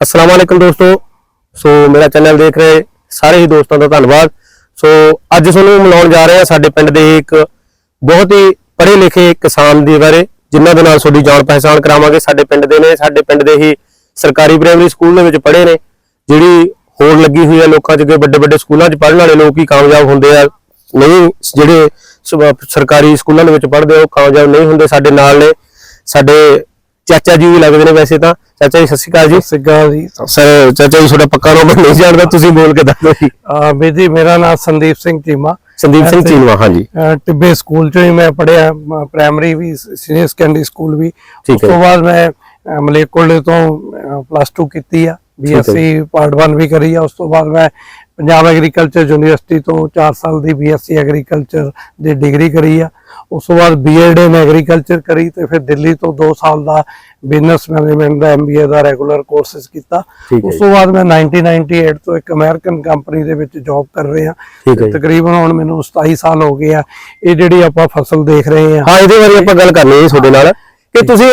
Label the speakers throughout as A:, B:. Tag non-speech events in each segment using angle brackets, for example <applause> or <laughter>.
A: ਅਸਲਾਮ ਵਾਲੇਕੁਮ ਦੋਸਤੋ। ਸੋ ਮੇਰਾ ਚੈਨਲ ਦੇਖ ਰਹੇ ਸਾਰੇ ਹੀ ਦੋਸਤਾਂ ਦਾ ਧੰਨਵਾਦ। ਸੋ ਅੱਜ ਤੁਹਾਨੂੰ ਮਿਲਾਉਣ ਜਾ ਰਹੇ ਹਾਂ ਸਾਡੇ ਪਿੰਡ ਦੇ ਇੱਕ ਬਹੁਤ ਹੀ ਪੜ੍ਹੇ ਲਿਖੇ ਕਿਸਾਨ ਦੇ ਬਾਰੇ, ਜਿਨ੍ਹਾਂ ਦੇ ਨਾਲ ਤੁਹਾਡੀ ਜਾਣ ਪਹਿਚਾਣ ਕਰਾਵਾਂਗੇ। ਸਾਡੇ ਪਿੰਡ ਦੇ ਨੇ, ਸਾਡੇ ਪਿੰਡ ਦੇ ਹੀ ਸਰਕਾਰੀ ਪ੍ਰਾਇਮਰੀ ਸਕੂਲ ਦੇ ਵਿੱਚ ਪੜ੍ਹੇ ਨੇ, ਜਿਹੜੀ ਹੋੜ ਲੱਗੀ ਹੋਈ ਹੈ ਲੋਕਾਂ 'ਚ ਕਿ ਵੱਡੇ ਵੱਡੇ ਸਕੂਲਾਂ 'ਚ ਪੜ੍ਹਨ ਵਾਲੇ ਲੋਕ ਹੀ ਕਾਮਯਾਬ ਹੁੰਦੇ ਆ। ਨਹੀਂ, ਜਿਹੜੇ ਸਰਕਾਰੀ ਸਕੂਲਾਂ ਦੇ ਵਿੱਚ ਪੜ੍ਹਦੇ ਉਹ ਕਾਮਯਾਬ ਨਹੀਂ ਹੁੰਦੇ ਸਾਡੇ ਨਾਲ ਨੇ। ਸਾਡੇ ਚਾਚਾ ਜੀ ਵੀ ਲੱਗਦੇ ਨੇ ਵੈਸੇ ਤਾਂ। ਚਾਚਾ ਜੀ ਸਤਿ ਸ਼੍ਰੀ ਅਕਾਲ ਜੀ।
B: ਸਿੱਗਾ ਜੀ।
A: ਸਰ ਚਾਚਾ ਜੀ ਤੁਹਾਡਾ ਪੱਕਾ ਨਾਮ ਨਹੀਂ ਜਾਣਦਾ ਤੁਸੀਂ ਬੋਲ ਕੇ ਦੱਸੋ ਜੀ।
B: ਅਹ ਵੀਰ ਜੀ ਮੇਰਾ ਨਾਮ ਸੰਦੀਪ ਸਿੰਘ ਚੀਮਾ।
A: ਸੰਦੀਪ ਸਿੰਘ ਚੀਨਵਾ ਹਾਂਜੀ।
B: ਟਿੱਬੇ ਸਕੂਲ ਚੋਂ ਹੀ ਮੈਂ ਪੜਿਆ ਪ੍ਰਾਇਮਰੀ ਵੀ ਸੀਨੀਅਰ ਸੈਕੰਡਰੀ ਸਕੂਲ ਵੀ। ਉਸ ਤੋਂ। ਬਾਅਦ ਮੈਂ ਅਹ ਮਲੇਰਕੋਟਲੇ ਤੋਂ ਪਲੱਸ 2 ਕੀਤੀ ਆ। ਬੀਐਸਸੀ ਪਾਰਟ 1 ਵੀ ਕਰੀ ਆ। ਉਸ ਤੋਂ ਬਾਅਦ ਮੈਂ ਪੰਜਾਬ ਐਗਰੀਕਲਚਰ ਯੂਨੀਵਰਸਿਟੀ ਤੋਂ 4 ਸਾਲ ਦੀ ਬੀਐਸਸੀ ਐਗਰੀਕਲਚਰ ਦੀ ਡਿਗਰੀ ਕਰੀ ਆ। ਉਸ ਤੋਂ ਬਾਅਦ ਬੀਐਡ ਇਨ ਐਗਰੀਕਲਚਰ ਕਰੀ ਤੇ ਫਿਰ ਦਿੱਲੀ ਤੋਂ 2 ਸਾਲ ਦਾ ਬਿਜ਼ਨਸ ਮੈਨੇਜਮੈਂਟ ਦਾ ਐਮਬੀਏ ਦਾ ਰੈਗੂਲਰ ਕੋਰਸਸ ਕੀਤਾ। ਉਸ। ਤੋਂ ਬਾਅਦ ਮੈਂ 1998 ਤੋਂ ਇੱਕ ਅਮਰੀਕਨ ਕੰਪਨੀ ਦੇ ਵਿੱਚ ਜੌਬ ਕਰ ਰਿਹਾ। ਤਕਰੀਬਨ ਹੁਣ ਮੈਨੂੰ 27 ਸਾਲ ਹੋ ਗਏ ਆ। ਇਹ ਜਿਹੜੀ ਆਪਾਂ ਫਸਲ ਦੇਖ ਰਹੇ ਆ।
A: ਹਾਂ ਇਹਦੇ ਬਾਰੇ ਆਪਾਂ ਗੱਲ ਕਰਨੀ ਹੈ ਤੁਹਾਡੇ ਨਾਲ ਕਿ ਤੁਸੀਂ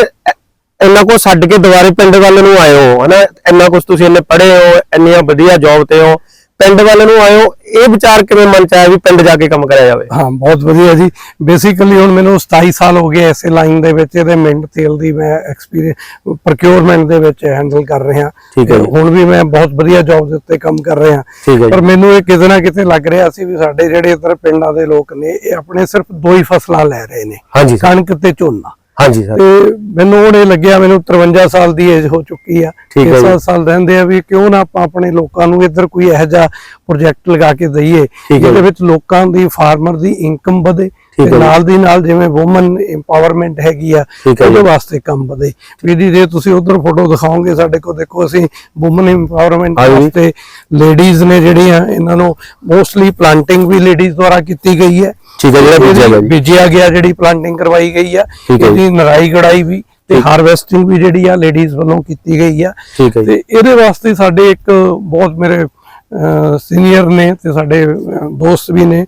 A: ਇੰਨਾ ਕੁਝ ਛੱਡ ਕੇ ਦੁਬਾਰੇ ਪਿੰਡ ਵੱਲ ਨੂੰ ਆਏ ਹੋ ਹਨਾ? ਇੰਨਾ ਕੁਝ ਤੁਸੀਂ ਇੰਨੇ ਪੜ੍ਹੇ ਹੋ ਇੰਨੀਆਂ ਵਧੀਆ ਜੌਬ ਤੇ ਹੋ। ਪਿੰਡ ਵੱਲ ਨੂੰ ਹੋ ਇਹ ਵਿਚਾਰ ਕਿਵੇਂ ਮਨ ਚ ਆਇਆ ਵੀ ਪਿੰਡ ਜਾ ਕੇ ਕੰਮ ਕਰਿਆ ਜਾਵੇ?
B: ਹਾਂ ਬਹੁਤ ਵਧੀਆ ਜੀ। ਬੇਸਿਕਲੀ ਹੁਣ ਮੈਨੂੰ 27 ਸਾਲ ਹੋ ਗਏ ਐਸੇ ਲਾਈਨ ਦੇ ਵਿੱਚ ਇਹਦੇ ਮਿੰਟ ਤੇਲ ਦੀ ਮੈਂ ਐਕਸਪੀਰੀਅੰਸ ਪ੍ਰੋਕਿਉਰਮੈਂਟ ਦੇ ਵਿੱਚ ਹੈਂਡਲ ਕਰ ਰਿਹਾ।
A: ਠੀਕ ਹੈ।
B: ਹੁਣ ਵੀ ਮੈਂ ਬਹੁਤ ਵਧੀਆ ਜੌਬ ਦੇ ਉੱਤੇ ਕੰਮ ਕਰ ਰਿਹਾ। ਪਰ ਮੈਨੂੰ ਇਹ ਕਿਤੇ ਨਾ ਕਿਤੇ ਲੱਗ ਰਿਹਾ ਸੀ ਵੀ ਸਾਡੇ ਜਿਹੜੇ ਇੱਧਰ ਪਿੰਡਾਂ ਦੇ ਲੋਕ ਨੇ ਇਹ ਆਪਣੇ ਸਿਰਫ ਦੋ ਹੀ ਫਸਲਾਂ ਲੈ ਰਹੇ ਨੇ। ਕਣਕ ਤੇ ਝੋਨਾ।
A: ਹਾਂਜੀ ਸਰ
B: ਤੇ ਮੈਨੂੰ ਹੁਣ ਇਹ ਲੱਗਿਆ ਮੈਨੂੰ 53 ਸਾਲ ਦੀ ਏਜ ਹੋ ਚੁੱਕੀ ਆ
A: ਠੀਕ ਹੈ
B: ਇਸ
A: ਜੀ।
B: ਸਾਲ ਰਹਿੰਦੇ ਆ ਵੀ ਕਿਉਂ ਨਾ ਆਪਾਂ ਆਪਣੇ ਲੋਕਾਂ ਨੂੰ ਇੱਧਰ ਕੋਈ ਇਹੋ ਜਿਹਾ ਪ੍ਰੋਜੈਕਟ ਲਗਾ ਕੇ ਦਈਏ ਜਿਹਦੇ। ਵਿੱਚ ਲੋਕਾਂ ਦੀ ਫਾਰਮਰ ਦੀ ਇਨਕਮ ਵਧੇ ਤੇ। ਨਾਲ ਦੀ ਨਾਲ ਜਿਵੇਂ ਔਮਨ ਇੰਪਾਵਰਮੈਂਟ ਹੈਗੀ ਆ ਉਹਦੇ। ਵਾਸਤੇ ਕੰਮ ਵਧੇ ਵੀ ਜੀ ਜੇ ਤੁਸੀਂ ਉਧਰ ਫੋਟੋ ਦਿਖਾਓਗੇ ਸਾਡੇ ਕੋਲ ਦੇਖੋ ਅਸੀਂ ਔਮਨ ਇੰਪਾਵਰਮੈਂਟ। ਵਾਸਤੇ ਲੇਡੀਜ਼ ਨੇ ਜਿਹੜੀਆਂ ਇਹਨਾਂ ਨੂੰ ਮੋਸਟਲੀ ਪਲਾਂਟਿੰਗ ਵੀ ਲੇਡੀਜ਼ ਦੁਆਰਾ ਕੀਤੀ ਗਈ ਹੈ
A: ਠੀਕ ਹੈ ਜਿਹੜਾ ਬੀਜਿਆ ਗਿਆ ਜੀ।
B: ਬੀਜਿਆ ਗਿਆ ਜਿਹੜੀ ਪਲਾਂਟਿੰਗ ਕਰਵਾਈ ਗਈ ਆ
A: ਠੀਕ ਹੈ ਜੀ।
B: ਇਹਦੀ ਨਰਾਈ ਗੜਾਈ ਵੀ ਤੇ ਹਾਰਵੈਸਟਿੰਗ ਵੀ ਜਿਹੜੀ ਆ ਲੇਡੀਜ਼ ਵੱਲੋਂ ਕੀਤੀ ਗਈ ਆ।
A: ਠੀਕ ਹੈ ਜੀ।
B: ਤੇ ਇਹਦੇ ਵਾਸਤੇ ਸਾਡੇ ਇੱਕ ਬਹੁਤ ਮੇਰੇ ਸੀਨੀਅਰ ਨੇ ਤੇ ਸਾਡੇ ਅਹ, ਦੋਸਤ ਵੀ ਨੇ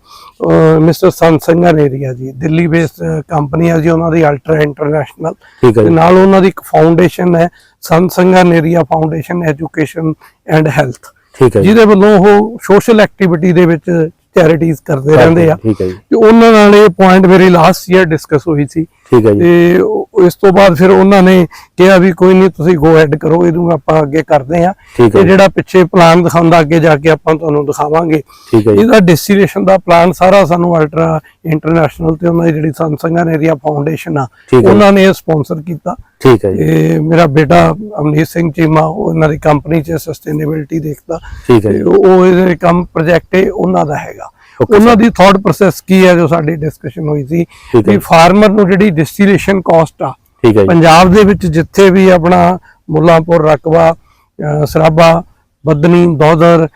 B: ਮਿਸਟਰ ਸੰਸੰਗਨ ਏਰੀਆ ਜੀ ਦਿੱਲੀ ਬੇਸਡ ਕੰਪਨੀ ਆ ਜੀ ਉਹਨਾਂ ਦੀ ਅਲਟਰਾ ਇੰਟਰਨੈਸ਼ਨਲ
A: ਠੀਕ ਹੈ
B: ਤੇ
A: ਜੀ
B: ਨਾਲ ਉਹਨਾਂ ਦੀ ਇੱਕ ਫਾਊਂਡੇਸ਼ਨ ਹੈ ਸੰਸੰਗਨ area foundation education and health
A: ਠੀਕ ਹੈ ਜੀ।
B: ਜਿਹਦੇ ਵੱਲੋਂ ਉਹ ਸੋਸ਼ਲ ਐਕਟੀਵਿਟੀ ਦੇ ਵਿੱਚ ਚੈਰਿਟੀਜ਼ ਕਰਦੇ ਰਹਿੰਦੇ ਆ।
A: ਠੀਕ ਹੈ ਜੀ।
B: ਤੇ ਉਹਨਾਂ ਨਾਲ ਇਹ ਪੁਆਇੰਟ ਮੇਰੀ ਲਾਸਟ ਈਅਰ ਡਿਸਕਸ ਹੋਈ ਸੀ।
A: ਠੀਕ ਹੈ ਜੀ।
B: ਤੇ ਇਸ ਤੋਂ ਬਾਅਦ ਫਿਰ ਉਹਨਾਂ ਨੇ ਕਿਹਾ ਵੀ ਕੋਈ ਨਹੀਂ ਤੁਸੀਂ ਗੋ ਹੈਡ ਕਰੋ ਇਹਨੂੰ ਆਪਾਂ ਅੱਗੇ ਕਰਦੇ ਆ
A: ਜੀ।
B: ਜਿਹੜਾ ਪਿੱਛੇ ਪਲਾਨ ਦਿਖਾਉਂਦਾ ਅੱਗੇ ਜਾ ਕੇ ਆਪਾਂ ਤੁਹਾਨੂੰ ਦਿਖਾਵਾਂਗੇ। ਇਹਦਾ ਡੈਸਟੀਨੇਸ਼ਨ ਦਾ ਪਲਾਨ ਸਾਰਾ ਸਾਨੂੰ ਅਲਟਰਾ ਇੰਟਰਨੈਸ਼ਨਲ ਤੇ ਉਹਨਾਂ ਦੀ ਜਿਹੜੀ ਸੰਸੰਗਨ ਏਰੀਆ ਫਾਊਂਡੇਸ਼ਨ ਆ। ਉਹਨਾਂ ਨੇ ਇਹ ਸਪਾਂਸਰ ਕੀਤਾ।
A: ਠੀਕ ਹੈ ਜੀ।
B: ਤੇ ਮੇਰਾ ਬੇਟਾ ਅਮਨੀਤ ਸਿੰਘ ਚੀਮਾ ਉਹ ਇਹਨਾਂ ਦੀ ਕੰਪਨੀ 'ਚ ਸਸਟੇਨੇਬਿਲਟੀ ਦੇਖਦਾ।
A: ਠੀਕ ਹੈ
B: ਉਹ ਇਹਦੇ ਕੰਮ ਪ੍ਰੋਜੈਕਟ ਹੈ ਉਹਨਾਂ ਦਾ ਹੈਗਾ। ਉਹਨਾਂ ਦੀ ਥਾਟ ਪ੍ਰੋਸੈਸ ਕੀ ਹੈ ਜੋ ਸਾਡੀ ਡਿਸਕਸ਼ਨ ਹੋਈ ਸੀ
A: ਜੀ।
B: ਫਾਰਮਰ ਨੂੰ ਜਿਹੜੀ ਡਿਸਟੀਲੇਸ਼ਨ ਕਾਸਟ ਆ
A: ਠੀਕ ਹੈ ਜੀ।
B: ਪੰਜਾਬ ਦੇ ਵਿੱਚ ਜਿੱਥੇ ਵੀ ਆਪਣਾ ਮੁੱਲਾਂਪੁਰ ਅਹ ਸਰਾਬਾ ਬਦਨੀ ਦੋਦਰ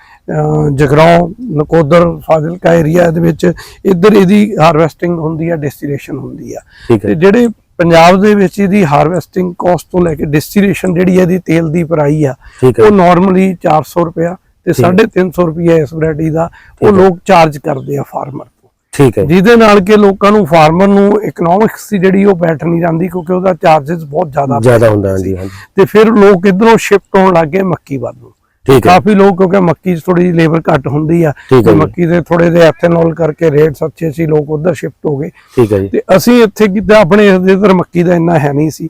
B: ਜਗਰਾਉਂ ਨਕੋਦਰ ਫਾਜ਼ਿਲਕਾ ਏਰੀਆ ਦੇ ਵਿੱਚ ਇੱਧਰ ਇਹਦੀ ਹਾਰਵੈਸਟਿੰਗ ਹੁੰਦੀ ਆ ਡਿਸਟੀਲੇਸ਼ਨ ਹੁੰਦੀ ਆ। ਤੇ ਜਿਹੜੇ ਪੰਜਾਬ ਦੇ ਵਿੱਚ ਇਹਦੀ ਹਾਰਵੈਸਟਿੰਗ ਕਾਸਟ ਤੋਂ ਲੈ ਕੇ ਡਿਸਟੀਲੇਸ਼ਨ ਜਿਹੜੀ ਇਹਦੀ ਤੇਲ ਦੀ ਪ੍ਰਾਈ ਆ
A: ਹੈ।
B: ਉਹ ਨਾਰਮਲੀ 400 ਰੁਪਿਆ ਤੇ 350 ਰੁਪਿਆ ਇਸ ਵੈਰਾਈਟੀ ਦਾ ਉਹ ਲੋਕ ਚਾਰਜ ਕਰਦੇ ਆ ਫਾਰਮਰ ਤੋਂ।
A: ਠੀਕ ਹੈ।
B: ਜਿਹਦੇ ਨਾਲ ਕਿ ਲੋਕਾਂ ਨੂੰ ਫਾਰਮਰ ਨੂੰ ਇਕਨੋਮਿਕਸ ਦੀ ਜਿਹੜੀ ਉਹ ਬੈਠ ਨਹੀਂ ਜਾਂਦੀ ਕਿਉਂਕਿ ਉਹਦਾ ਚਾਰजेस ਬਹੁਤ ਜ਼ਿਆਦਾ
A: ਜ਼ਿਆਦਾ ਹੁੰਦਾ ਹਾਂਜੀ
B: ਤੇ ਫਿਰ ਲੋਕ ਇਧਰੋਂ ਸ਼ਿਫਟ ਹੋਣ ਲੱਗੇ ਮੱਕੀ ਵੱਲ ਨੂੰ।
A: ਠੀਕ ਹੈ।
B: ਕਾਫੀ ਲੋਕ ਕਿਉਂਕਿ ਮੱਕੀ 'ਚ ਥੋੜੀ ਜਿਹੀ ਲੇਬਰ ਘੱਟ ਹੁੰਦੀ ਆ ਤੇ। ਮੱਕੀ ਦੇ ਥੋੜੇ ਜਿਹੇ ਐਥਨੋਲ ਕਰਕੇ ਰੇਟ ਅੱਛੇ ਸੀ ਲੋਕ ਉਧਰ ਸ਼ਿਫਟ ਹੋ ਗਏ।
A: ਠੀਕ ਹੈ ਜੀ।
B: ਤੇ ਅਸੀਂ ਇੱਥੇ ਕਿਤੇ ਆਪਣੇ ਇਧਰ ਮੱਕੀ ਦਾ ਇੰਨਾ ਹੈ ਨਹੀਂ ਸੀ।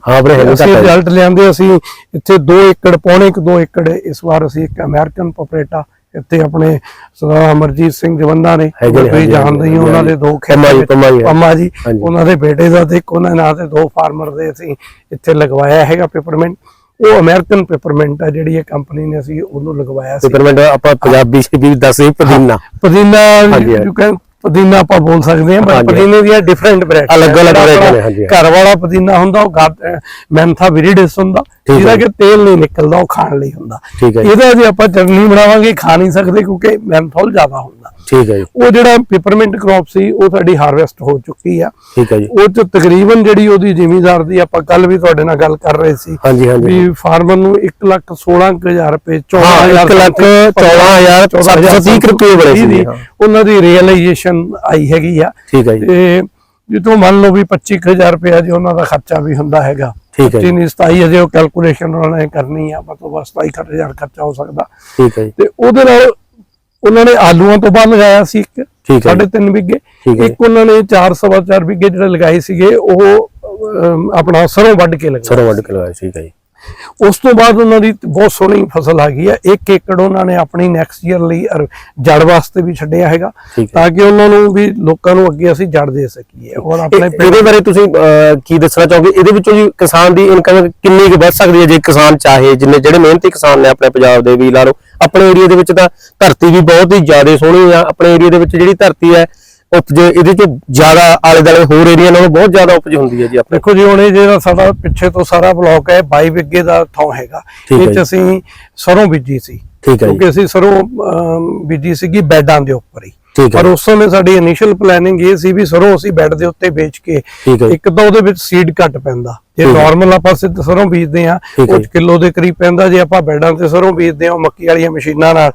B: ਅਸੀਂ। ਰਿਜ਼ਲਟ ਲਿਆਂਦੇ ਅਸੀਂ ਇੱਥੇ 2 ਏਕੜ ਪੌਣੇ ਕੁ 2 ਏਕੜ ਇਸ ਵਾਰ ਅਸੀਂ ਇੱਕ ਅਮਰੀਕਨ ਪਪਰੇਟਾ ਇੱਥੇ ਆਪਣੇ ਸਰਦਾਰ ਅਮਰਜੀਤ ਸਿੰਘ ਜਵੰਦਾ ਨੇ ਤੁਸੀਂ ਜਾਣਦੇ ਹੀ ਉਹਨਾਂ ਦੇ ਦੋ ਖੇਤ
A: ਪੰਮਾ ਜੀ।
B: ਉਹਨਾਂ ਦੇ ਬੇਟੇ ਦਾ ਤੇ ਇੱਕ ਉਹਨਾਂ ਨਾਂ ਤੇ ਦੋ ਫਾਰਮਰ ਦੇ ਅਸੀਂ ਇੱਥੇ ਲਗਵਾਇਆ ਹੈਗਾ ਪੇਪਰਮੈਂਟ ਉਹ ਅਮਰੀਕਨ ਪੇਪਰਮੈਂਟ ਹੈ ਜਿਹੜੀ ਇਹ ਕੰਪਨੀ ਨੇ ਅਸੀਂ ਉਹਨੂੰ ਲਗਵਾਇਆ ਸੀ
A: ਪੇਪਰਮੈਂਟ ਆਪਾਂ ਪੰਜਾਬੀ ਚ ਵੀ ਦੱਸੇ ਪੁਦੀਨਾ
B: ਪੁਦੀਨਾ you can- ਪੁਦੀਨਾ ਆਪਾਂ ਬੋਲ ਸਕਦੇ ਹਾਂ। ਪੁਦੀਨੇ ਦੀਆਂ ਡਿਫਰੈਂਟ ਵੈਰਾਈਟੀ
A: ਅਲੱਗ-ਅਲੱਗ variety ਨੇ, ਹਾਂਜੀ।
B: ਘਰ ਵਾਲਾ ਪੁਦੀਨਾ ਹੁੰਦਾ ਉਹ ਮੈਂਥਾ ਵਿਰਿਡਿਸ ਹੁੰਦਾ ਜਿਹਦਾ। ਕਿ ਤੇਲ ਨਹੀਂ ਨਿਕਲਦਾ ਉਹ ਖਾਣ ਲਈ ਹੁੰਦਾ। ਇਹਦਾ ਜੇ ਆਪਾਂ ਚਟਨੀ ਬਣਾਵਾਂਗੇ ਖਾ ਨਹੀਂ ਸਕਦੇ ਕਿਉਂਕਿ ਮੈਂਥੋਲ ਜ਼ਿਆਦਾ ਹੁੰਦਾ
A: ਠੀਕ ਹੈ ਜੀ।
B: ਉਹ ਜਿਹੜਾ ਪੇਪਰਮੈਂਟ ਕ੍ਰੌਪ ਸੀ ਉਹ ਸਾਡੀ ਹਾਰਵੈਸਟ ਹੋ ਚੁੱਕੀ ਆ।
A: ਠੀਕ ਹੈ ਜੀ।
B: ਉਹ ਚ ਤਕਰੀਬਨ ਜਿਹੜੀ ਉਹਦੀ ਜ਼ਿਮੀਦਾਰ ਦੀ ਆਪਾਂ ਕੱਲ ਵੀ ਤੁਹਾਡੇ ਨਾਲ ਗੱਲ ਕਰ ਰਹੇ ਸੀ
A: ਹਾਂਜੀ ਹਾਂਜੀ।
B: ਵੀ ਫਾਰਮਰ ਨੂੰ 1 ਲੱਖ 16000 ਰੁਪਏ
A: ਹਾਂ
B: 14000
A: 1 ਲੱਖ 14730 ਰੁਪਏ ਬਣੇ ਸੀ।
B: ਉਹਨਾਂ ਦੀ ਰੀਅਲਾਈਜੇਸ਼ਨ ਆਈ ਹੈਗੀ ਆ।
A: ਠੀਕ ਹੈ ਜੀ।
B: ਤੇ ਜਿੱਥੋਂ ਮੰਨ ਲਓ ਵੀ 25000 ਰੁਪਏ ਜੀ ਉਹਨਾਂ ਦਾ ਖਰਚਾ ਵੀ ਹੁੰਦਾ ਹੈਗਾ
A: ਠੀਕ ਹੈ ਜੀ।
B: 25 ਨਹੀਂ 27 ਅਜੇ ਉਹ ਕੈਲਕੂਲੇਸ਼ਨ ਉਹਨਾਂ ਨੇ ਕਰਨੀ ਆ ਮਤਲਬ ਬਸ 27000 ਖਰਚਾ ਹੋ ਸਕਦਾ।
A: ਠੀਕ ਹੈ ਜੀ।
B: ਤੇ ਉਹਦੇ ਨਾਲ ਉਹਨਾਂ ਨੇ ਆਲੂਆਂ ਤੋਂ ਬਾਅਦ ਲਗਾਇਆ ਸੀ ਇੱਕ
A: ਠੀਕ ਹੈ
B: ਸਾਢੇ ਤਿੰਨ ਵਿਗੇ
A: ਠੀਕ ਹੈ
B: ਇੱਕ ਉਹਨਾਂ ਨੇ 4 ਸਵਾ ਚਾਰ ਵਿਗੇ ਜਿਹੜੇ ਲਗਾਏ ਸੀਗੇ ਉਹ ਆਪਣਾ ਸਰੋਂ ਵੱਢ ਕੇ ਲਗਾਏ
A: ਸਰੋਂ ਵੱਢ ਕੇ ਲਗਾਇਆ ਠੀਕ ਹੈ ਜੀ।
B: ਉਸ ਤੋਂ ਬਾਅਦ ਉਹਨਾਂ ਦੀ ਬਹੁਤ ਸੋਹਣੀ ਫਸਲ ਆ ਗਈ ਹੈ। 1 ਏਕੜ ਉਹਨਾਂ ਨੇ ਆਪਣੀ ਨੈਕਸਟ ਈਅਰ ਲਈ ਜੜ ਵਾਸਤੇ ਵੀ ਛੱਡਿਆ ਹੈਗਾ ਤਾਂ ਕਿ ਉਹਨਾਂ ਨੂੰ ਵੀ ਲੋਕਾਂ ਨੂੰ ਅੱਗੇ ਅਸੀਂ ਜੜ ਦੇ ਸਕੀਏ ਔਰ ਆਪਣੇ
A: ਇਹ- ਇਹਦੇ ਬਾਰੇ ਤੁਸੀਂ ਕੀ ਦੱਸਣਾ ਚਾਹੋਗੇ? ਇਹਦੇ ਵਿੱਚੋਂ ਜੀ ਕਿਸਾਨ ਦੀ ਇਨਕਮ ਕਿੰਨੀ ਕੁ ਵੱਧ ਸਕਦੀ ਹੈ ਜੇ ਕਿਸਾਨ ਚਾਹੇ ਜਿੰਨੇ ਜਿਹੜੇ ਮਿਹਨਤੀ ਕਿਸਾਨ ਨੇ ਆਪਣੇ ਪੰਜਾਬ ਦੇ ਵੀ ਲਾ ਲਓ ਆਪਣੇ ਏਰੀਆ ਦੇ ਵਿੱਚ ਤਾਂ ਧਰਤੀ ਵੀ ਬਹੁਤ ਹੀ ਜ਼ਿਆਦਾ ਸੋਹਣੀ ਆ। ਆਪਣੇ ਏਰੀਆ ਦੇ ਵਿੱਚ ਜਿਹੜੀ ਧਰਤੀ ਹੈ ਉਪਜ ਇਹਦੇ ਚੋਂ ਜ਼ਿਆਦਾ ਆਲੇ ਦੁਆਲੇ ਹੋਰ ਏਰੀਆ ਨਾਲੋਂ ਬਹੁਤ ਜ਼ਿਆਦਾ ਉਪਜ ਹੁੰਦੀ ਹੈ ਜੀ ਆਪਣੇ
B: ਦੇਖੋ ਜੀ ਹੁਣ ਇਹ ਜਿਹੜਾ ਸਾਡਾ ਪਿੱਛੇ ਤੋਂ ਸਾਰਾ ਬਲੌਕ ਹੈ 22 ਵਿਗੇ ਦਾ ਥਾਂ ਹੈਗਾ।
A: ਠੀਕ ਹੈ
B: ਇਹ
A: ਜੀ।
B: ਚ ਅਸੀਂ ਸਰੋਂ ਬੀਜੀ ਸੀ।
A: ਠੀਕ ਹੈ ਜੀ।
B: ਕਿਉਂਕਿ ਅਸੀਂ ਸਰੋਂ ਅਮ, ਬੀਜੀ ਸੀਗੀ ਬੈਡਾਂ ਦੇ ਉੱਪਰ ਹੈ। ਪਰ ਉਸ ਸਮੇਂ ਸਾਡੀ ਇਨੀਸ਼ੀਅਲ ਪਲੈਨਿੰਗ ਇਹ ਸੀ ਵੀ ਸਰੋਂ ਅਸੀਂ ਬੈੱਡ ਦੇ ਉੱਤੇ ਵੇਚ ਕੇ ਇੱਕ ਤਾਂ ਉਹਦੇ ਵਿੱਚ ਸੀਡ ਘੱਟ ਪੈਂਦਾ ਜੇ। ਨਾਰਮਲ ਆਪਾਂ ਸਿੱਧ ਸਰੋਂ ਬੀਜਦੇ ਆ ਉਹ। ਕਿਲੋ ਦੇ ਕਰੀਬ ਪੈਂਦਾ ਜੇ ਆਪਾਂ ਬੈਡਾਂ ਤੇ ਸਰੋਂ ਬੀਜਦੇ ਆ ਮੱਕੀ ਵਾਲੀਆਂ ਮਸ਼ੀਨਾਂ ਨਾਲ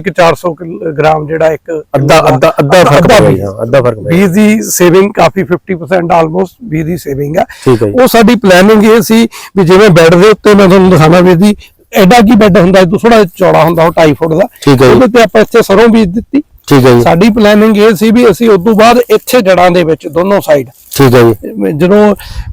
B: ਕੁ 400 ਕਿਲ- ਗ੍ਰਾਮ ਜਿਹੜਾ ਇੱਕ
A: ਅੱਧਾ ਅੱਧਾ ਅੱਧਾ ਫ਼ਰਕ ਪੈ। ਗਿਆ ਅੱਧਾ ਫ਼ਰਕ ਪੈ
B: ਬੀਜ ਦੀ ਸੇਵਿੰਗ ਕਾਫੀ 50% ਆਲਮੋਸਟ ਬੀਜ ਦੀ ਸੇਵਿੰਗ ਆ ਉਹ ਸਾਡੀ ਪਲੈਨਿੰਗ ਇਹ ਸੀ ਵੀ ਜਿਵੇਂ ਬੈੱਡ ਦੇ ਉੱਤੇ ਮੈਂ ਤੁਹਾਨੂੰ ਦਿਖਾਣਾ ਵੀ ਜੀ ਐਡਾ ਕੀ ਬੈੱਡ ਹੁੰਦਾ ਇਹ ਥੋੜਾ ਚੌੜਾ ਹੁੰਦਾ ਉਹ 2.5 ਫੁੱਟ ਦਾ। ਉਹਦੇ ਤੇ ਆਪਾਂ ਇੱਥੇ ਸਰੋਂ ਬੀਜ ਦਿੱਤੀ
A: ਠੀਕ ਹੈ ਜੀ
B: ਸਾਡੀ ਪਲੈਨਿੰਗ ਇਹ ਸੀ ਵੀ ਅਸੀਂ ਉਸ ਤੋਂ ਬਾਅਦ ਇੱਥੇ ਜੜਾਂ ਦੇ ਵਿੱਚ ਦੋਨੋਂ ਸਾਈਡ
A: ਠੀਕ ਹੈ ਜੀ
B: ਜਦੋਂ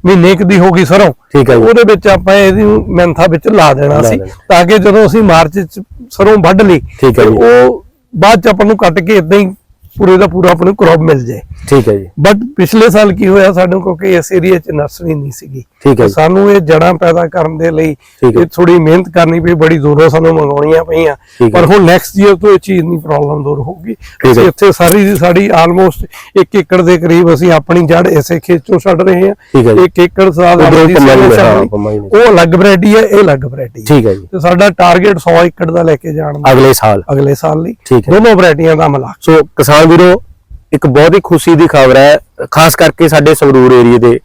B: ਮਹੀਨੇ ਦੀ ਹੋ ਗਈ ਸਰੋਂ
A: ਠੀਕ ਹੈ।
B: ਉਹਦੇ ਵਿੱਚ ਆਪਾਂ ਇਹਦੀ ਮੈਂਥਾ ਵਿੱਚ ਲਾ ਦੇਣਾ ਸੀ। ਤਾਂ ਕਿ ਜਦੋਂ ਅਸੀਂ ਮਾਰਚ ਚ ਸਰੋਂ ਵੱਢ ਲਈ
A: ਠੀਕ ਹੈ।
B: ਉਹ ਬਾਅਦ ਚ ਆਪਾਂ ਨੂੰ ਕੱਟ ਕੇ ਇਦਾਂ ਹੀ ਪੂਰੇ ਦਾ ਪੂਰਾ ਆਪਾਂ ਨੂੰ ਕ੍ਰੌਪ ਮਿਲ ਜਾਏ
A: ਠੀਕ ਹੈ ਜੀ
B: ਬਟ ਪਿਛਲੇ ਸਾਲ ਕੀ ਹੋਇਆ ਸਾਨੂੰ ਕਿਉਂਕਿ ਇਸ ਏਰੀਆ 'ਚ ਨਰਸਰੀ ਨਹੀਂ ਸੀਗੀ
A: ਠੀਕ ਹੈ।
B: ਸਾਨੂੰ ਇਹ ਜੜਾਂ ਪੈਦਾ ਕਰਨ ਦੇ ਲਈ। ਇਹ ਥੋੜੀ ਮਿਹਨਤ ਕਰਨੀ ਪਈ ਬੜੀ ਦੂਰੋਂ ਸਾਨੂੰ ਮੰਗਾਉਣੀਆਂ ਪਈਆਂ। ਪਰ ਹੁਣ ਨੈਕਸਟ ਈਅਰ ਤੋਂ ਇਹ ਚੀਜ਼ ਦੀ ਪ੍ਰੋਬਲਮ ਦੂਰ ਹੋਊਗੀ। ਅਸੀਂ ਇੱਥੇ ਸਾਰੀ ਦੀ ਸਾਡੀ ਆਲਮੋਸਟ 1 ਏਕੜ ਦੇ ਕਰੀਬ ਅਸੀਂ ਆਪਣੀ ਜੜ ਇਸੇ ਖੇਤ ਚੋਂ ਛੱਡ ਰਹੇ
A: ਹੈ
B: ਹਾਂ
A: ਜੀ।
B: 1 ਏਕੜ ਸਾਲ। ਉਹ ਅਲੱਗ ਵੈਰਾਈਟੀ ਹੈ ਇਹ ਅਲੱਗ ਵੈਰਾਈਟੀ
A: ਠੀਕ ਹੈ ਜੀ
B: ਤੇ ਸਾਡਾ ਟਾਰਗੇਟ 100 ਏਕੜ ਦਾ ਲੈ ਕੇ ਜਾਣ ਦਾ
A: ਅਗਲੇ ਸਾਲ
B: ਅਗਲੇ ਸਾਲ ਲਈ। ਦੋਨੋਂ ਵੈਰਾਈਟੀਆਂ ਦਾ ਮਿਲਾ
A: ਸੋ ਕਿਸਾਨ ਵੀਰੋ ਇੱਕ ਬਹੁਤ ਹੀ ਖੁਸ਼ੀ ਦੀ ਖਬਰ ਹੈ, ਖਾਸ ਕਰਕੇ ਸਾਡੇ ਸੰਗਰੂਰ ਏਰੀਏ ਦੇ।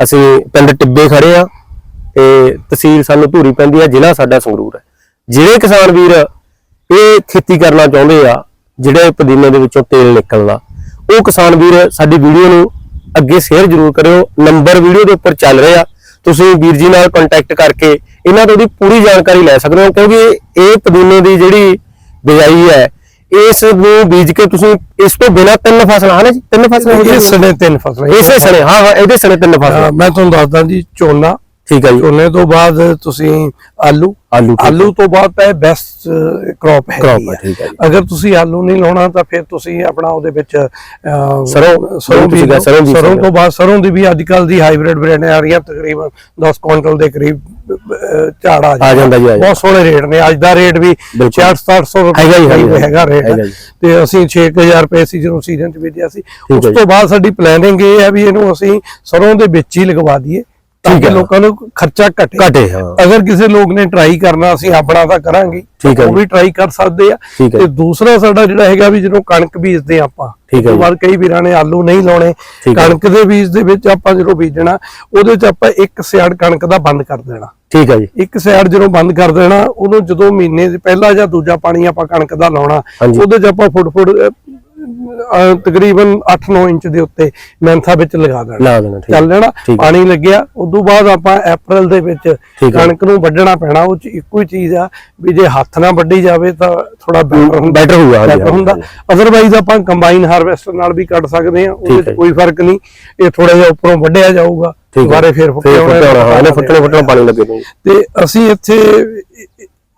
A: ਅਸੀਂ ਪਿੰਡ ਟਿੱਬੇ ਖੜੇ ਆ ਤੇ ਤਹਿਸੀਲ ਸਾਨੂੰ ਧੂਰੀ ਪੈਂਦੀ ਹੈ, ਜ਼ਿਲ੍ਹਾ ਸਾਡਾ ਸੰਗਰੂਰ ਹੈ। ਜਿਹੜੇ ਕਿਸਾਨ ਵੀਰ ਇਹ ਖੇਤੀ ਕਰਨਾ ਚਾਹੁੰਦੇ ਆ, ਜਿਹੜੇ ਪੁਦੀਨੇ ਦੇ ਵਿੱਚੋਂ ਤੇਲ ਨਿਕਲਦਾ, ਉਹ ਕਿਸਾਨ ਵੀਰ ਸਾਡੀ ਵੀਡੀਓ ਨੂੰ ਅੱਗੇ ਸ਼ੇਅਰ ਜ਼ਰੂਰ ਕਰਿਓ। ਨੰਬਰ ਵੀਡੀਓ ਦੇ ਉੱਪਰ ਚੱਲ ਰਿਹਾ। ਤੁਸੀਂ ਵੀਰ ਜੀ ਨਾਲ ਕੰਟੈਕਟ ਕਰਕੇ ਇਹਨਾਂ ਤੋਂ ਦੀ ਪੂਰੀ ਜਾਣਕਾਰੀ ਲੈ ਸਕਦੇ ਹੋ, ਕਿਉਂਕਿ ਇਹ ਪੁਦੀਨੇ ਦੀ ਜਿਹੜੀ ਬਿਜਾਈ ਹੈ ਇਸ ਨੂੰ ਬੀਜ ਕੇ ਤੁਸੀਂ ਇਸ ਤੋਂ ਬਿਨਾ ਤਿੰਨ ਫਸਲਾਂ ਹਨ ਜੀ? ਤਿੰਨ ਫਸਲਾਂ ਹੋ
B: ਇਹ ਸਣੇ ਤਿੰਨ ਫਸਲਾਂ
A: ਇਸੇ ਸਣੇ ਹਾਂ ਹਾਂ ਇਹਦੇ ਸਣੇ ਤਿੰਨ ਫਸਲਾਂ।
B: ਮੈਂ ਤੁਹਾਨੂੰ ਦੱਸਦਾ ਜੀ ਝੋਨਾ
A: ਠੀਕ ਹੈ ਜੀ
B: ਝੋਨੇ ਤੋਂ ਬਾਅਦ ਤੁਸੀਂ ਆਲੂ
A: ਆਲੂ ਠੀਕ ਹੈ।
B: ਆਲੂ ਤੋਂ ਬਾਅਦ ਤਾਂ ਇਹ ਬੈਸਟ ਕ੍ਰੌਪ ਹੈ
A: Crop ਹੈ, ਠੀਕ ਹੈ ਜੀ।
B: ਅਗਰ ਤੁਸੀਂ ਆਲੂ ਨਹੀਂ ਲਾਉਣਾ ਤਾਂ ਫਿਰ ਤੁਸੀਂ ਆਪਣਾ ਉਹਦੇ ਵਿੱਚ ਅਹ,
A: ਸਰੋਂ-
B: ਸਰੋਂ ਬੀਜ ਲਓ।
A: ਸਰੋਂ ਬੀਜ
B: ਸਰੋਂ ਤੋਂ ਬਾਅਦ ਸਰੋਂ ਦੀ ਵੀ ਅੱਜ ਕੱਲ ਦੀ ਹਾਈਬ੍ਰਿਡ ਵੈਰਾਈਟੀ ਆ ਰਹੀਆਂ ਤਕਰੀਬਨ 10 ਕੁਇੰਟਲ ਦੇ ਕਰੀਬ ਅਹ, ਝਾੜ ਆ
A: ਜਾਂਦਾ ਜੀ, ਆ ਜਾਂਦਾ।
B: ਬਹੁਤ ਸੋਹਣੇ ਰੇਟ ਨੇ ਅੱਜ ਦਾ ਰੇਟ ਵੀ
A: ਬਿਲਕੁਲ।
B: 6700 ਰੁਪਏ
A: ਹੈਗਾ ਹੀ, ਹੈਗਾ ਹੀ,
B: ਹੈਗਾ ਰੇਟ
A: ਜੀ।
B: ਤੇ ਅਸੀਂ 6000 ਰੁਪਏ ਸੀ ਜਦੋਂ ਸੀਜ਼ਨ ਚ ਵੇਚਿਆ ਸੀ
A: ਹੈ
B: ਉਸ
A: ਜੀ।
B: ਤੋਂ ਬਾਅਦ ਸਾਡੀ ਪਲੈਨਿੰਗ ਇਹ ਹੈ ਵੀ ਇਹਨੂੰ ਅਸੀਂ ਸਰੋਂ ਦੇ ਵਿੱਚ ਹੀ ਲਗਵਾ ਦਈਏ ਤਾਂ
A: ਠੀਕ
B: ਕਿ
A: ਹੈ।
B: ਲੋਕਾਂ ਨੂੰ ਖਰਚਾ ਘਟੇ
A: ਘਟੇ ਹਾਂ
B: ਅਗਰ ਕਿਸੇ ਲੋਕ ਨੇ ਟਰਾਈ ਕਰਨਾ ਅਸੀਂ ਆਪਣਾ ਤਾਂ ਕਰਾਂਗੇ ਉਹ। ਵੀ ਟਰਾਈ ਕਰ ਸਕਦੇ ਆ। ਤੇ ਦੂਸਰਾ ਸਾਡਾ ਜਿਹੜਾ ਹੈਗਾ ਵੀ ਜਦੋਂ ਕਣਕ ਬੀਜਦੇ ਆਪਾਂ
A: ਠੀਕ ਹੈ।
B: ਬਾਅਦ ਕਈ ਵੀਰਾਂ ਨੇ ਆਲੂ ਨਹੀਂ ਲਾਉਣੇ। ਕਣਕ ਦੇ ਬੀਜ ਦੇ ਵਿੱਚ ਆਪਾਂ ਜਦੋਂ ਬੀਜਣਾ ਉਹਦੇ ਚ ਆਪਾਂ ਇੱਕ ਸਿਆੜ ਕਣਕ ਦਾ ਬੰਦ ਕਰ ਦੇਣਾ
A: ਠੀਕ ਹੈ ਜੀ
B: ਇੱਕ ਸਾਈਡ ਜਦੋਂ ਬੰਦ ਕਰ ਦੇਣਾ ਉਹਨੂੰ ਜਦੋਂ ਮਹੀਨੇ ਦੇ ਪਹਿਲਾ ਜਾਂ ਦੂਜਾ ਪਾਣੀ ਆਪਾਂ ਕਣਕ ਦਾ ਲਾਉਣਾ। ਉਹਦੇ ਚ ਆਪਾਂ ਫੁੱਟ ਫੁੱਟ ਅਹ, ਤਕਰੀਬਨ 8-9 ਇੰਚ ਦੇ ਉੱਤੇ ਮੈਂਥਾ ਵਿੱਚ ਲਗਾ ਦੇਣਾ।
A: ਲਾ ਦੇਣਾ ਠੀਕ
B: ਚੱਲ
A: ਠੀਕ ਹੈ।
B: ਪਾਣੀ ਲੱਗਿਆ ਉਦੋਂ ਬਾਅਦ ਆਪਾਂ ਅਪ੍ਰੈਲ ਦੇ ਵਿੱਚ
A: ਠੀਕ ਹੈ।
B: ਕਣਕ ਨੂੰ ਵੱਢਣਾ ਪੈਣਾ ਉਹ ਚ ਇੱਕੋ ਹੀ ਚੀਜ਼ ਆ ਵੀ ਜੇ ਹੱਥ ਨਾਲ ਵੱਢੀ ਜਾਵੇ ਤਾਂ ਥੋੜਾ ਬੈਟਰ ਹੁੰਦਾ।
A: better ਹੋਊਗਾ, ਹਾਂਜੀ,
B: better ਹੁੰਦਾ।
A: ਹਾਂਜੀ।
B: ਅਦਰਵਾਈਜ਼ ਆਪਾਂ ਕੰਬਾਈਨ ਹਾਰਵੈਸਟਰ ਨਾਲ ਵੀ ਕੱਢ ਸਕਦੇ ਆ ਉਹਦੇ
A: ਠੀਕ ਹੈ
B: ਚ ਕੋਈ ਫ਼ਰਕ ਨਹੀਂ ਇਹ ਥੋੜਾ ਜਿਹਾ ਉੱਪਰੋਂ ਵੱਢਿਆ ਜਾਊਗਾ
A: ਠੀਕ ਹੈ।
B: ਦੁਬਾਰੇ ਫੇਰ
A: ਫੇਰ ਫੁੱਟਿਆ ਹੋਣਾ ਹਾਂ ਇਹਨੇ ਫੁੱਟਣੇ ਫੁੱਟਣੇ ਪਾਣੀ ਲੱਗੇ
B: ਤੇ ਅਸੀਂ ਇੱਥੇ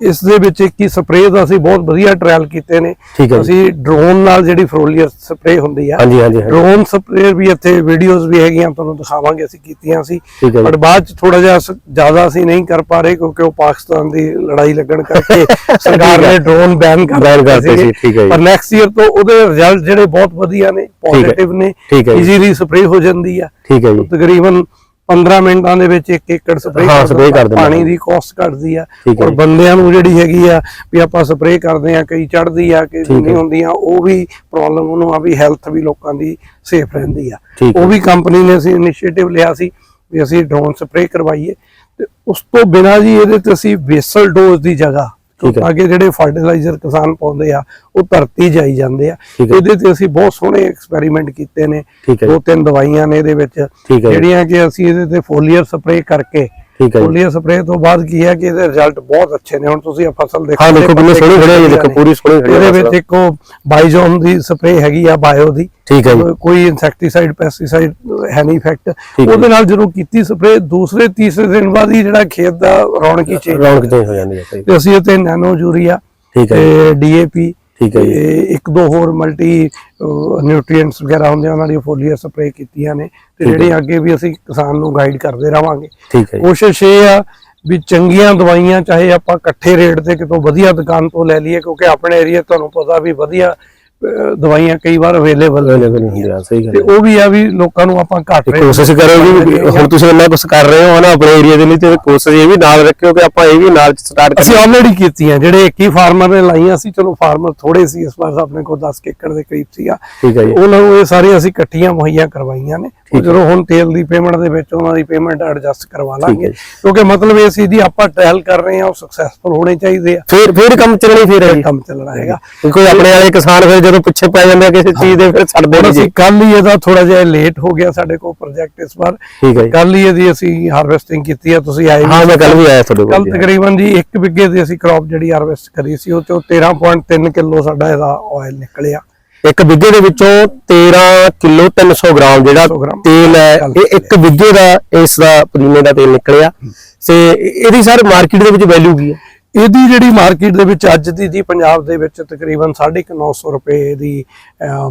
B: ਇਸ ਦੇ ਵਿੱਚ ਇੱਕ ਹੀ ਸਪਰੇਅ ਦਾ ਅਸੀਂ ਬਹੁਤ ਵਧੀਆ ਟ੍ਰਾਇਲ ਕੀਤੇ ਨੇ। ਅਸੀਂ ਡਰੋਨ ਨਾਲ ਜਿਹੜੀ ਫਰੋਲੀਅਰ ਸਪਰੇਅ ਹੁੰਦੀ ਆ
A: ਹਾਂਜੀ ਹਾਂਜੀ।
B: ਡਰੋਨ ਸਪਰੇਅ ਵੀ ਇੱਥੇ ਵੀਡੀਓਜ਼ ਵੀ ਹੈਗੀਆਂ ਤੁਹਾਨੂੰ ਦਿਖਾਵਾਂਗੇ ਅਸੀਂ ਕੀਤੀਆਂ ਸੀ। ਪਰ ਬਾਅਦ ਚ ਥੋੜਾ ਜਿਹਾ ਜ਼ਿਆਦਾ ਅਸੀਂ ਨਹੀਂ ਕਰ ਪਾ ਰਹੇ ਕਿਉਂਕਿ ਉਹ ਪਾਕਿਸਤਾਨ ਦੀ ਲੜਾਈ ਲੱਗਣ ਕਰਕੇ <laughs> ਸਰਕਾਰ। ਨੇ ਡਰੋਨ ਬੈਨ ਕਰ ਦਿੱਤੇ
A: ਸੀ। ਠੀਕ ਹੈ।
B: ਪਰ ਨੈਕਸਟ ਈਅਰ ਤੋਂ ਉਹਦੇ ਰਿਜ਼ਲਟ ਜਿਹੜੇ ਬਹੁਤ ਵਧੀਆ ਨੇ। ਪੋਜ਼ਿਟਿਵ ਨੇ। ਈਜ਼ੀਲੀ ਸਪਰੇਅ ਹੋ ਜਾਂਦੀ ਆ
A: ਠੀਕ ਹੈ ਜੀ
B: ਤਕਰੀਬਨ 15 ਮਿੰਟਾਂ ਦੇ ਵਿੱਚ 1 ਏਕੜ ਸਪਰੇਅ
A: ਹਾਂ, spray ਕਰ ਦਿੰਦਾ।
B: ਪਾਣੀ ਦੀ ਕਾਸਟ ਘਟਦੀ ਆ ਔਰ। ਬੰਦਿਆਂ ਨੂੰ ਜਿਹੜੀ ਹੈਗੀ ਆ ਵੀ ਆਪਾਂ ਸਪਰੇਅ ਕਰਦੇ ਆ ਕਈ ਚੜਦੀ ਆ ਕਿ। ਨਹੀਂ ਹੁੰਦੀਆਂ ਉਹ ਵੀ ਪ੍ਰੋਬਲਮ ਉਹਨੂੰ ਆ ਵੀ ਹੈਲਥ ਵੀ ਲੋਕਾਂ ਦੀ ਸੇਫ ਰਹਿੰਦੀ ਆ। ਉਹ ਵੀ ਕੰਪਨੀ ਨੇ ਅਸੀਂ ਇਨੀਸ਼ੀਏਟਿਵ ਲਿਆ ਸੀ ਵੀ ਅਸੀਂ ਡਰੋਨ ਸਪਰੇਅ ਕਰਵਾਈਏ ਤੇ ਉਸ ਤੋਂ ਬਿਨਾਂ ਜੀ ਇਹਦੇ ਤੇ ਅਸੀਂ ਵੇਸਲ ਡੋਜ਼ ਦੀ ਜਗ੍ਹਾ
A: ਹੈ।
B: ਅੱਗੇ ਜਿਹੜੇ ਫਰਟੀਲਾਈਜ਼ਰ ਕਿਸਾਨ ਪਾਉਂਦੇ ਆ ਉਹ ਧਰਤੀ ਜਾਈ ਜਾਂਦੇ ਆ। ਇਹਦੇ ਤੇ ਅਸੀਂ ਬਹੁਤ ਸੋਹਣੇ ਐਕਸਪੈਰੀਮੈਂਟ ਕੀਤੇ ਨੇ। ਦੋ ਤਿੰਨ ਦਵਾਈਆਂ ਨੇ ਇਹਦੇ ਵਿੱਚ। ਜਿਹੜੀਆਂ ਕਿ ਅਸੀਂ ਇਹਦੇ ਤੇ ਫੋਲੀਅਰ ਸਪਰੇਅ ਕਰਕੇ
A: ਠੀਕ ਹੈ ਜੀ।
B: ਫੋਲੀਆ ਸਪਰੇਅ ਤੋਂ ਬਾਅਦ ਕੀ ਹੈ ਕਿ ਇਹਦੇ ਰਿਜ਼ਲਟ ਬਹੁਤ ਅੱਛੇ ਨੇ। ਹੁਣ ਤੁਸੀਂ ਇਹ ਫਸਲ ਦੇਖੋ
A: ਹਾਂ ਦੇਖੋ ਕਿੰਨੀ ਸੋਹਣੀ ਖੜੀ ਦੇਖੋ ਪੂਰੀ ਸੋਹਣੀ ਖੜੀ
B: ਇਹਦੇ ਵਿੱਚ ਇੱਕ ਉਹ ਬਾਈਜ਼ੋਨ ਦੀ ਸਪਰੇਅ ਹੈਗੀ ਆ ਬਾਇਓ ਦੀ।
A: ਠੀਕ ਹੈ ਜੀ।
B: ਕੋਈ ਇਨਸੈਕਟੀਸਾਈਡ ਪੈਸਟੀਸਾਈਡ ਹੈ ਨਹੀਂ ਇਫੈਕਟ। ਉਹਦੇ ਨਾਲ ਜਦੋਂ ਕੀਤੀ ਸਪਰੇਅ ਦੂਸਰੇ ਤੀਸਰੇ ਦਿਨ ਬਾਅਦ ਹੀ ਜਿਹੜਾ ਖੇਤ ਦਾ ਰੌਣਕ ਹੀ ਚੇਂਜ
A: ਰੌਣਕ ਚੇਂਜ ਹੋ ਜਾਂਦੀ ਹੈ
B: ਤੇ ਅਸੀਂ ਤੇ ਨੈਨੋ ਯੂਰੀਆ
A: ਠੀਕ ਹੈ
B: ਡੀਏਪੀ
A: ਠੀਕ ਹੈ ਜੀ।
B: ਇੱਕ ਦੋ ਹੋਰ ਮਲਟੀ ਨਿਊਟ੍ਰੀਐਂਟਸ ਵਗੈਰਾ ਹੁੰਦੇ ਆ, ਉਹਨਾਂ ਦੀ ਫੋਲੀਆ ਸਪਰੇਅ ਕੀਤੀਆਂ ਨੇ। ਤੇ। ਜਿਹੜੇ ਅੱਗੇ ਵੀ ਅਸੀਂ ਕਿਸਾਨ ਨੂੰ ਗਾਈਡ ਕਰਦੇ ਰਵਾਂਗੇ।
A: ਠੀਕ ਹੈ
B: ਕੋਸ਼ਿਸ਼ ਇਹ ਆ ਵੀ ਚੰਗੀਆਂ ਦਵਾਈਆਂ ਚਾਹੇ ਆਪਾਂ ਇਕੱਠੇ ਰੇਟ ਤੇ ਕਿਤੋਂ ਵਧੀਆ ਦੁਕਾਨ ਤੋਂ ਲੈ ਲਈਏ ਕਿਉਂਕਿ ਆਪਣੇ ਏਰੀਆ ਤੁਹਾਨੂੰ ਪਤਾ ਵੀ ਵਧੀਆ ਦਵਾਈਆਂ ਕਈ ਵਾਰ ਅਵੇਲੇਬਲ
A: ਅਵੇਲੇਬਲ ਨਹੀਂ ਹੁੰਦੀਆਂ ਸਹੀ ਗੱਲ
B: ਤੇ ਉਹ ਵੀ ਆ ਵੀ ਲੋਕਾਂ ਨੂੰ ਆਪਾਂ ਘੱਟ
A: ਕੋਸ਼ਿਸ਼ ਕਰੋ ਜੀ ਹੁਣ ਤੁਸੀਂ ਇੰਨਾ ਕੁਝ ਕਰ ਰਹੇ ਹੋ ਨਾ ਆਪਣੇ ਏਰੀਆ ਦੇ ਲਈ ਤੇ ਕੋਸ਼ਿਸ਼ ਇਹ ਵੀ ਨਾਲ ਰੱਖਿਓ ਕਿ ਆਪਾਂ ਇਹ ਵੀ ਨਾਲ ਸਟਾਰਟ
B: ਅਸੀਂ ਆਲਰੇਡੀ ਕੀਤੀਆਂ ਜਿਹੜੇ ਇੱਕ ਹੀ ਫਾਰਮਰ ਨੇ ਲਾਈਆਂ ਸੀ ਚਲੋ ਫਾਰਮਰ ਥੋੜੇ ਸੀ ਇਸ ਵਾਰ ਆਪਣੇ ਕੋਲ 10 ਕੁ ਏਕੜ ਦੇ ਕਰੀਬ
A: ਹੈ ਜੀ।
B: ਉਹਨਾਂ ਨੂੰ ਇਹ ਸਾਰੀਆਂ ਅਸੀਂ ਇਕੱਠੀਆਂ ਮੁਹੱਈਆ ਕਰਵਾਈਆਂ ਨੇ। ਜਦੋਂ ਹੁਣ ਤੇਲ ਦੀ ਪੇਮੈਂਟ ਦੇ ਵਿੱਚ ਉਹਨਾਂ ਦੀ ਪੇਮੈਂਟ ਐਡਜਸਟ ਕਰਵਾ ਲਾਂਗੇ। ਕਿਉਂਕਿ ਮਤਲਬ ਇਹ ਸੀ ਜੀ ਆਪਾਂ ਟ੍ਰਾਇਲ ਕਰ ਰਹੇ ਹਾਂ ਉਹ ਸਕਸੈਸਫੁਲ ਹੋਣੇ ਚਾਹੀਦੇ ਆ।
A: ਫਿਰ ਫਿਰ ਕੰਮ ਚੱਲਣੀ ਫਿਰ
B: ਕੰਮ ਚੱਲਣਾ ਹੈਗਾ।
A: ਕੋਈ ਆਪਣੇ ਵਾਲੇ ਕਿਸਾਨ ਫਿਰ ਜਦੋਂ ਪਿੱਛੇ ਪੈ ਜਾਂਦੇ ਆ ਕਿਸੇ ਚੀਜ਼ ਦੇ ਫਿਰ ਛੱਡਦੇ ਨਹੀਂ ਜੀ।
B: ਅਸੀਂ ਕੱਲ ਹੀ ਇਹਦਾ ਥੋੜਾ ਜਿਹਾ ਲੇਟ ਹੋ ਗਿਆ ਸਾਡੇ ਕੋਲ ਪ੍ਰੋਜੈਕਟ ਇਸ ਵਾਰ। ਕੱਲ ਹੀ ਇਹਦੀ ਅਸੀਂ ਹਾਰਵੈਸਟਿੰਗ ਕੀਤੀ ਆ ਤੁਸੀਂ ਆਏ
A: ਹਾਂ ਮੈਂ ਕੱਲ ਵੀ ਆਇਆ ਤੁਹਾਡੇ
B: ਕੱਲ
A: ਕੋਲ।
B: ਤਕਰੀਬਨ ਜੀ 1 ਬਿੱਗੇ ਦੀ ਅਸੀਂ ਕ੍ਰੌਪ ਜਿਹੜੀ ਹਾਰਵੈਸਟ ਕਰੀ ਸੀ ਉਹ ਚੋਂ 13.3 ਕਿਲੋ ਸਾਡਾ ਇਹਦਾ ਆਇਲ ਨਿਕਲਿਆ।
A: ਇੱਕ ਬਿੱਗੇ ਦੇ ਵਿੱਚੋਂ 13 ਕਿਲੋ 300 ਗ੍ਰਾਮ ਜਿਹੜਾ
B: 300 ਗ੍ਰਾਮ।
A: ਤੇਲ ਹੈ ਇਹ ਇੱਕ ਬਿੱਗੇ ਦਾ ਇਸ ਦਾ ਪੁਦੀਨੇ ਦਾ ਤੇਲ ਨਿਕਲਿਆ। ਤੇ ਇਹਦੀ ਸਰ ਮਾਰਕੀਟ ਦੇ ਵਿੱਚ ਵੈਲਿਊ ਕੀ ਹੈ?
B: ਇਹਦੀ ਜਿਹੜੀ ਮਾਰਕੀਟ ਦੇ ਵਿੱਚ ਅੱਜ ਦੀ ਜੀ ਪੰਜਾਬ ਦੇ ਵਿੱਚ ਤਕਰੀਬਨ 950 ਰੁਪਏ ਦੀ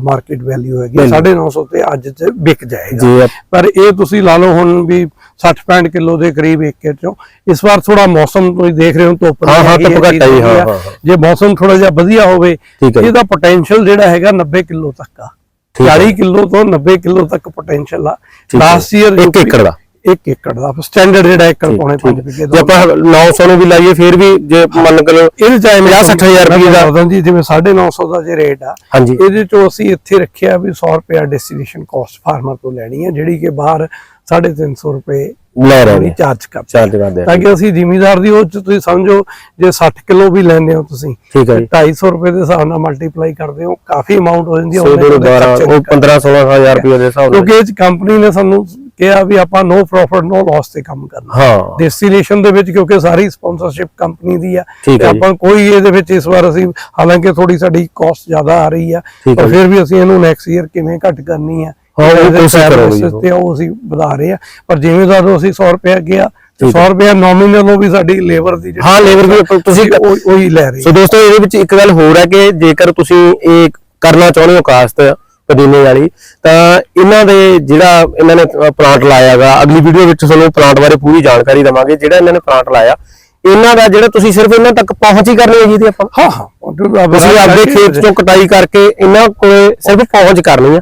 B: ਮਾਰਕੀਟ ਵੈਲਿਊ ਹੈਗੀ 950 ਤੇ ਅੱਜ ਤੇ ਵਿਕ ਜਾਏਗਾ। ਪਰ ਇਹ ਤੁਸੀਂ ਲਾ ਲਓ ਹੁਣ ਵੀ 60 65 ਕਿਲੋ ਦੇ ਕਰੀਬ ਏਕੜ ਚੋਂ ਇਸ ਵਾਰ ਥੋੜਾ ਮੌਸਮ ਤੁਸੀਂ ਦੇਖ ਰਹੇ ਹੋ ਧੁੱਪ
A: ਹਾਂ, ਹਾਂ, ਧੁੱਪ ਘੱਟ ਹੈ ਜੀ, ਹਾਂ। ਹਾਂ,
B: ਮੌਸਮ ਥੋੜਾ ਜਿਹਾ ਵਧੀਆ ਹੋਵੇ। ਇਹਦਾ ਪੋਟੈਂਸ਼ੀਅਲ ਜਿਹੜਾ ਹੈਗਾ 90 ਕਿਲੋ ਤੱਕ ਆ
A: ਠੀਕ ਹੈ।
B: 40 ਕਿਲੋ ਤੋਂ 90 ਕਿਲੋ ਤੱਕ ਪੋਟੈਂਸ਼ੀਅਲ ਆ। ਲਾਸਟ ਈਅਰ
A: ਇੱਕ ਏਕੜ ਦਾ।
B: ਇੱਕ ਏਕੜ ਦਾ ਸਟੈਂਡਰਡ ਜਿਹੜਾ ਏਕੜ ਪੌਣੇ
A: ਠੀਕ
B: 5
A: ਹੈ।
B: ਵਿਗੇ
A: ਜੇ ਆਪਾਂ 900 ਨੂੰ ਵੀ ਲਾਈਏ ਫਿਰ ਵੀ ਜੇ ਮੰਨ ਕੇ ਲਓ
B: ਇਹਦੇ ਚਾਹੇ
A: 50 60000 ਰੁਪਏ ਦਾ
B: ਦਾ ਜੀ ਜਿਵੇਂ 950 ਦਾ ਜੇ ਰੇਟ ਆ ਇਹਦੇ ਚੋਂ ਅਸੀਂ ਇੱਥੇ ਰੱਖਿਆ ਵੀ 100 ਰੁਪਏ ਡੈਸਟੀਨੇਸ਼ਨ ਕਾਸਟ ਫਾਰਮਰ ਤੋਂ ਲੈਣੀ ਹੈ ਜਿਹੜੀ ਕਿ ਬਾਹਰ 350 ਰੁਪਏ
A: ਲੈ ਰਹੇ ਨੇ।
B: ਚਾਰਜ ਕਰਦੇ। ਤਾਂ ਕਿ ਅਸੀਂ ਜ਼ਿਮੀਦਾਰ ਦੀ ਉਹ ਤੁਸੀਂ ਸਮਝੋ ਜੇ 60 ਕਿਲੋ ਵੀ ਲੈਂਦੇ ਹੋ ਤੁਸੀਂ
A: ਠੀਕ ਹੈ ਜੀ।
B: 250 ਰੁਪਏ ਦੇ ਹਿਸਾਬ ਨਾਲ ਮਲਟੀਪਲਾਈ ਕਰਦੇ ਹੋ ਕਾਫੀ ਅਮਾਉਂਟ ਹੋ ਜਾਂਦੀ ਹੈ
A: 100
B: ਉਹਨੇ
A: ਦੇ
B: ਉਹਦੇ
A: 12
B: ਖਰਚੇ
A: ਉਹ 15 16000 ਰੁਪਏ ਦੇ ਹਿਸਾਬ ਨਾਲ।
B: ਕਿਉਂਕਿ ਇਹ ਕੰਪਨੀ ਨੇ ਸਾਨੂੰ ਕਿਹਾ ਵੀ ਆਪਾਂ ਨੋ ਪ੍ਰੋਫਿਟ ਨੋ ਲਾਸ ਤੇ ਕੰਮ ਕਰਨਾ।
A: ਹਾਂ।
B: ਡੈਸਟੀਨੇਸ਼ਨ ਦੇ ਵਿੱਚ ਕਿਉਂਕਿ ਸਾਰੀ ਸਪਾਂਸਰਸ਼ਿਪ ਕੰਪਨੀ ਦੀ ਆ ਤੇ। ਆਪਾਂ ਕੋਈ ਇਹਦੇ ਵਿੱਚ ਇਸ ਵਾਰ ਅਸੀਂ ਹਾਲਾਂਕਿ ਥੋੜੀ ਸਾਡੀ ਕਾਸਟ ਜ਼ਿਆਦਾ ਆ ਰਹੀ ਆ ਪਰ। ਫਿਰ ਵੀ ਅਸੀਂ ਇਹਨੂੰ ਨੈਕਸਟ ਈਅਰ ਕਿਵੇਂ ਘੱਟ ਕਰਨੀ ਆ
A: ਹਾਂ, ਉਹ ਕੋਸ਼ਿਸ਼ ਕਰੋਗੇ
B: ਤੇ ਉਹ। ਅਸੀਂ ਵਧਾ ਰਹੇ ਆ ਪਰ ਜਿਵੇਂ ਦਾ ਅਸੀਂ 100 ਰੁਪਏ ਗਿਆ 100 ਰੁਪਏ ਨੋਮੀਨਲ ਉਹ ਵੀ ਸਾਡੀ ਲੇਬਰ ਦੀ ਜਿਹੜੀ
A: ਹਾਂ ਲੇਬਰ ਆਪਾਂ- ਤੁਸੀਂ
B: ਉਹ- ਲੈ ਰਹੇ
A: ਸੋ ਦੋਸਤੋ ਇਹਦੇ ਵਿੱਚ ਇੱਕ ਗੱਲ ਹੋਰ ਹੈ ਕਿ ਜੇਕਰ ਤੁਸੀਂ ਇਹ ਕਰਨਾ ਚਾਹੁੰਦੇ ਹੋ ਕਾਸਤ ਪਦੀਨੇ ਵਾਲੀ ਤਾਂ ਇਹਨਾਂ ਦੇ ਜਿਹੜਾ ਇਹਨਾਂ ਨੇ ਪਲਾਂਟ ਲਾਇਆਗਾ ਅਗਲੀ ਵੀਡੀਓ ਵਿੱਚ ਤੁਹਾਨੂੰ ਪਲਾਂਟ ਬਾਰੇ ਪੂਰੀ ਜਾਣਕਾਰੀ ਦਵਾਂਗੇ ਜਿਹੜਾ ਇਹਨਾਂ ਨੇ ਪਲਾਂਟ ਲਾਇਆ ਇਹਨਾਂ ਦਾ ਜਿਹੜਾ ਤੁਸੀਂ ਸਿਰਫ ਇਹਨਾਂ ਤੱਕ ਪਹੁੰਚ ਹੀ ਕਰਨੀ ਹੈ ਜੀ ਤੇ ਆਪਾਂ।
B: ਹਾਂ ਹਾਂ
A: ਤੁਸੀਂ ਆਪਦੇ ਖੇਤ ਚੋਂ ਕਟਾਈ ਕਰਕੇ ਇਹਨਾਂ ਕੋਲੇ ਸਿਰਫ ਪਹੁੰਚ ਕਰਨੀ ਆ।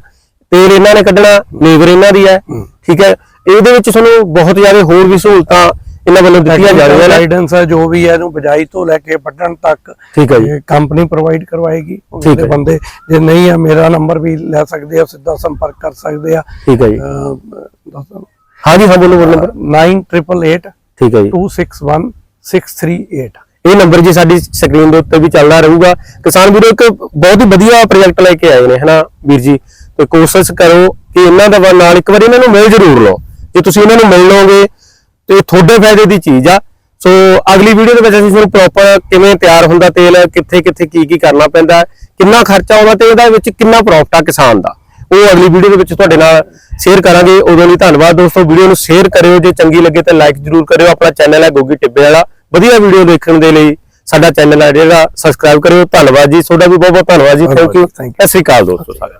A: ਤੇਲ ਇਹਨਾਂ ਨੇ ਕੱਢਣਾ ਲੇਬਰ ਇਹਨਾਂ ਦੀ ਹੈ ਠੀਕ ਹੈ? ਇਹਦੇ ਵਿੱਚ ਤੁਹਾਨੂੰ ਬਹੁਤ ਜ਼ਿਆਦਾ ਹੋਰ ਵੀ ਸਹੂਲਤਾਂ ਇਹਨਾਂ ਵੱਲੋਂ ਦਿੱਤੀਆਂ ਜਾ ਰਹੀਆਂ ਨੇ।
B: ਗਾਈਡੈਂਸ ਹੈ ਜੋ ਵੀ ਹੈ ਇਹਨੂੰ ਬਜਾਈ ਤੋਂ ਲੈ ਕੇ ਵੱਢਣ ਤੱਕ
A: ਠੀਕ ਹੈ ਜੀ।
B: ਕੰਪਨੀ ਪ੍ਰੋਵਾਈਡ ਕਰਵਾਏਗੀ। ਉਹਦੇ
A: ਹੈ।
B: ਬੰਦੇ ਜੇ ਨਹੀਂ ਆ ਮੇਰਾ ਨੰਬਰ ਵੀ ਲੈ ਸਕਦੇ ਆ ਸਿੱਧਾ ਸੰਪਰਕ ਕਰ ਸਕਦੇ ਆ।
A: ਠੀਕ ਹੈ ਜੀ।
B: ਦੱਸੋ।
A: ਹਾਂਜੀ ਹਾਂ ਬੋਲੋ ਬੋਲੋ ਨੰਬਰ
B: 9888
A: ਠੀਕ ਹੈ ਜੀ।
B: 261 638
A: ਇਹ ਨੰਬਰ ਜੀ ਸਾਡੀ ਸਕਰੀਨ ਦੇ ਉੱਤੇ ਵੀ ਚੱਲਦਾ ਰਹੂਗਾ। ਕਿਸਾਨ ਵੀਰੋ ਇੱਕ ਬਹੁਤ ਹੀ ਵਧੀਆ ਪ੍ਰੋਜੈਕਟ ਲੈ ਕੇ ਆਏ ਨੇ ਹਨਾ ਵੀਰ ਜੀ? ਤੇ ਕੋਸ਼ਿਸ਼ ਕਰੋ ਕਿ ਇਹਨਾਂ ਦਾ ਨਾਲ ਇੱਕ ਵਾਰੀ ਇਹਨਾਂ ਨੂੰ ਮਿਲ ਜ਼ਰੂਰ ਲਓ। ਜੇ ਤੁਸੀਂ ਇਹਨਾਂ ਨੂੰ ਮਿਲ ਲਓਗੇ ਤੇ ਤੁਹਾਡੇ ਫਾਇਦੇ ਦੀ ਚੀਜ਼ ਆ। ਸੋ ਅਗਲੀ ਵੀਡੀਓ ਦੇ ਵਿੱਚ ਅਸੀਂ ਤੁਹਾਨੂੰ ਪ੍ਰੋਪਰ ਕਿਵੇਂ ਤਿਆਰ ਹੁੰਦਾ ਤੇਲ ਕਿੱਥੇ ਕਿੱਥੇ ਕੀ ਕੀ ਕਰਨਾ ਪੈਂਦਾ ਕਿੰਨਾ ਖਰਚਾ ਆਉਂਦਾ ਤੇ ਇਹਦਾ ਵਿੱਚ ਕਿੰਨਾ ਪ੍ਰੋਫਿਟ ਆ ਕਿਸਾਨ ਦਾ। ਉਹ ਅਗਲੀ ਵੀਡੀਓ ਦੇ ਵਿੱਚ ਤੁਹਾਡੇ ਨਾਲ ਸ਼ੇਅਰ ਕਰਾਂਗੇ। ਉਦੋਂ ਲਈ ਧੰਨਵਾਦ ਦੋਸਤੋ। ਵੀਡੀਓ ਨੂੰ ਸ਼ੇਅਰ ਕਰਿਓ। ਜੇ ਚੰਗੀ ਲੱਗੇ ਤਾਂ ਲਾਈਕ ਜਰੂਰ ਕਰਿਓ। ਆਪਣਾ ਚੈਨਲ ਹੈ ਗੋਗੀ ਟਿੱਬੇ ਵਾਲਾ। ਵਧੀਆ ਵੀਡੀਓ ਦੇਖਣ ਦੇ ਲਈ ਸਾਡਾ ਚੈਨਲ ਹੈ ਜਿਹੜਾ। ਸਬਸਕ੍ਰਾਈਬ ਕਰਿਓ। ਧੰਨਵਾਦ ਜੀ। ਤੁਹਾਡਾ ਵੀ ਬਹੁਤ ਬਹੁਤ ਧੰਨਵਾਦ ਜੀ। Thank you. ਸਤਿ ਸ਼੍ਰੀ ਅਕਾਲ ਦੋਸਤੋ ਸਾਰਿਆਂ